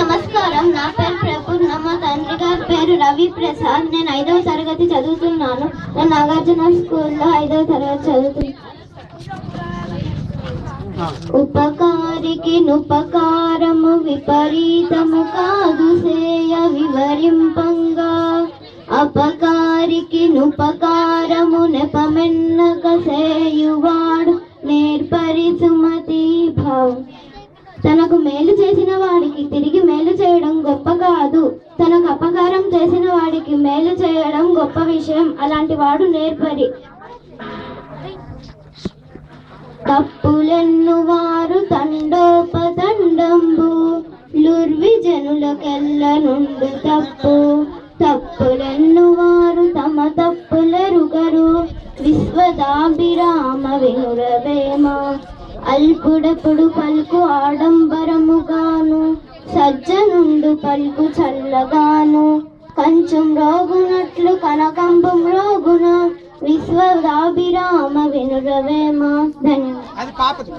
నమస్కారం. నా పేరు ప్రపూర్ణ మా తండ్రి గారి పేరు రవి ప్రసాద్. నేను ఐదవ తరగతి చదువుతున్నాను. నేను నాగార్జున స్కూల్లో ఐదవ తరగతి చదువుతున్నాను ఉపకారికి నుపకారము విపరీతము కాదు సేయ వివరింపంగా. అపకారికి నుపకారము నెపమెన్నక సేయువాడు నేర్పరి సుమతి భావ్ తనకు మేలు చేసిన వాడికి తిరిగి మేలు చేయడం గొప్ప కాదు. తనకు అపకారం చేసిన వాడికి మేలు చేయడం గొప్ప విషయం. అలాంటి వాడు నేర్పరి. తప్పులెన్ను వారు తండోపతండంబు. లుర్విజనులకెల్ల నుండి తప్పు. తప్పులెన్ను వారు తమ తప్పులరుగరు. విశ్వదాభిరామ వినుర అల్పుడపుడు పలుకు ఆడంబరముగాను సజ్జనుండు పలుకు చల్లగాను. కంచం రోగునట్లు కనకంబం రోగున విశ్వదాభిరామ వినురవేమ? ధన్యవాదాలు.